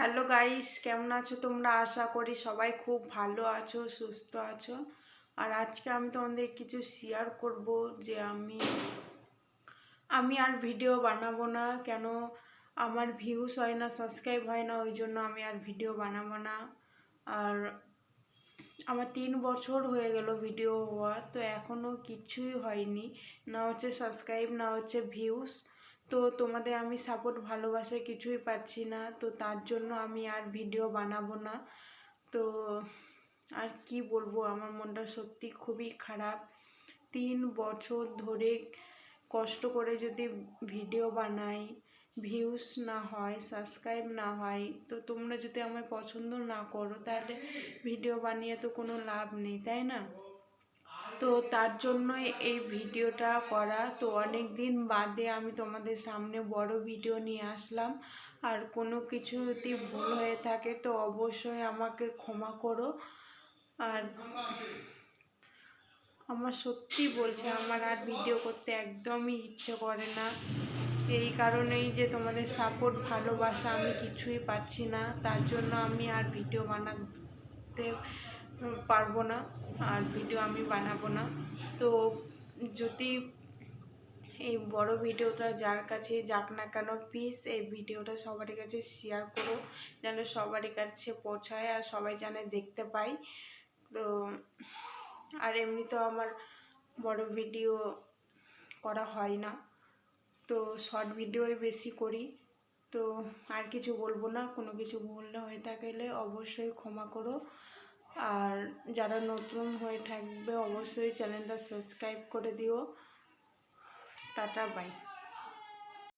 Hello guys কেমন আছো তোমরা? আশা করি সবাই খুব ভালো আছো, সুস্থ আছো। আর আজকে আমি তোমাদের কিছু শেয়ার করব যে আমি আমি আর ভিডিও বানাবো না। কেন? আমার ভিউস হয় না সাবস্ক্রাইব হয় না, ওই জন্য আমি আর ভিডিও বানাবো না। আর আমার তিন বছর হয়ে গেল ভিডিও হওয়া, তো এখনও কিছুই হয়নি। না হচ্ছে সাবস্ক্রাইব না হচ্ছে ভিউস তো তোমাদের আমি সাপোর্ট ভালোবাসা কিছুই পাচ্ছি না, তো তার জন্য আমি আর ভিডিও বানাবো না। তো আর কি বলব, আমার মনটা সত্যি খুবই খারাপ। তিন বছর ধরে কষ্ট করে যদি ভিডিও বানাই ভিউস না হয় সাবস্ক্রাইব না হয়, তো তোমরা যদি আমায় পছন্দ না করো, তাহলে ভিডিও বানিয়ে তো কোনো লাভ নেই, তাই না? তো তার জন্যই এই ভিডিওটা করা। তো অনেক দিন বাদে আমি তোমাদের সামনে বড় ভিডিও নিয়ে আসলাম। আর কোনো কিছু যদি ভুল হয়ে থাকে তো অবশ্যই আমাকে ক্ষমা করো। আর আমার সত্যি বলছে, আমার আর ভিডিও করতে একদমই ইচ্ছে করে না। এই কারণেই যে তোমাদের সাপোর্ট ভালোবাসা আমি কিছুই পাচ্ছি না। তার জন্য আমি আর ভিডিও বানাতে পারব না, আর ভিডিও আমি বানাবো না। তো যদি এই বড় ভিডিওটা যার কাছে যাক না কেন প্লিজ এই ভিডিওটা সবারই কাছে শেয়ার করো, যেন সবারই কাছে পৌঁছায় আর সবাই যেন দেখতে পাই তো আর এমনি তো আমার বড় ভিডিও করা হয় না। তো শর্ট ভিডিওই বেশি করি। তো আর কিছু বলব না, কোনো কিছু ভুল হয়ে থাকলে অবশ্যই ক্ষমা করো। আর যারা নতুন হয়ে থাকবে অবশ্যই চ্যানেলটা সাবস্ক্রাইব করে দিও। Tata bye.